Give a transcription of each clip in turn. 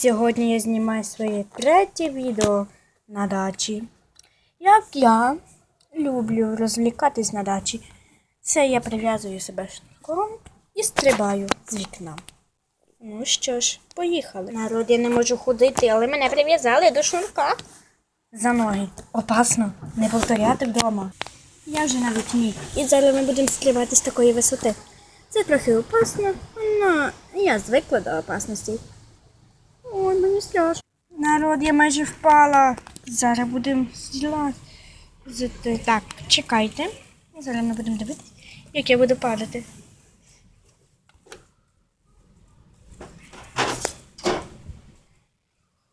Сьогодні я знімаю своє третє відео на дачі. Як я люблю розлікатись на дачі, це я прив'язую себе шнурком і стрибаю з вікна. Ну що ж, поїхали. Народ, я не можу ходити, але мене прив'язали до шнурка. За ноги. Опасно, не повторяти вдома. Я вже на вікні. І зараз ми будемо стрибати з такої висоти. Це трохи опасно, але я звикла до опасності. Ой. Народ, я майже впала. Зараз будемо злазити. Так, чекайте. Зараз ми будемо дивитися, як я буду падати.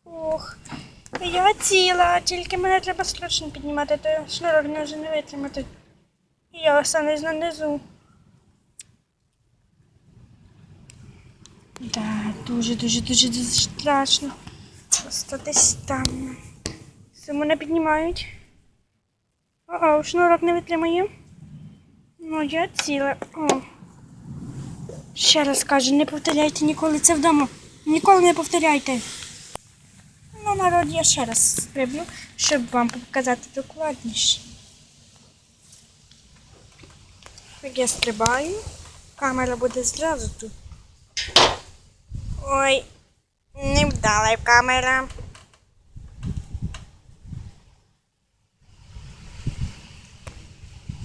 Ох, я ціла, тільки мене треба страшно піднімати, то шнурок не вже не витримати. І я останусь на низу. Да, дуже, дуже, дуже, дуже страшно. Просто десь там. Все мене піднімають. О, шнурок не витримає. Ну, я ціла. О. Ще раз кажу, не повторяйте ніколи це вдома. Ніколи не повторяйте. Ну, народ, я ще раз стрибну, щоб вам показати докладніше. Як я стрибаю, камера буде зразу тут. Ой, не вдала камера.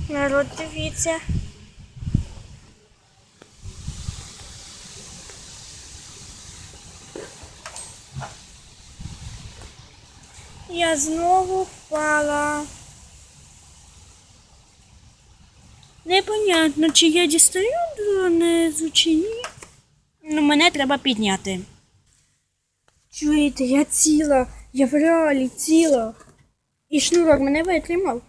Народ, дивіться. Я знову впала. Непонятно, чи я дістаю донизу, чи ні. Ну, мене треба підняти. Чуєте, я ціла, я в реалі ціла. І шнурок мене витримав.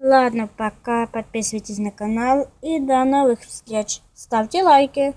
Ладно, пока, подписывайтесь на канал и до новых встреч. Ставьте лайки.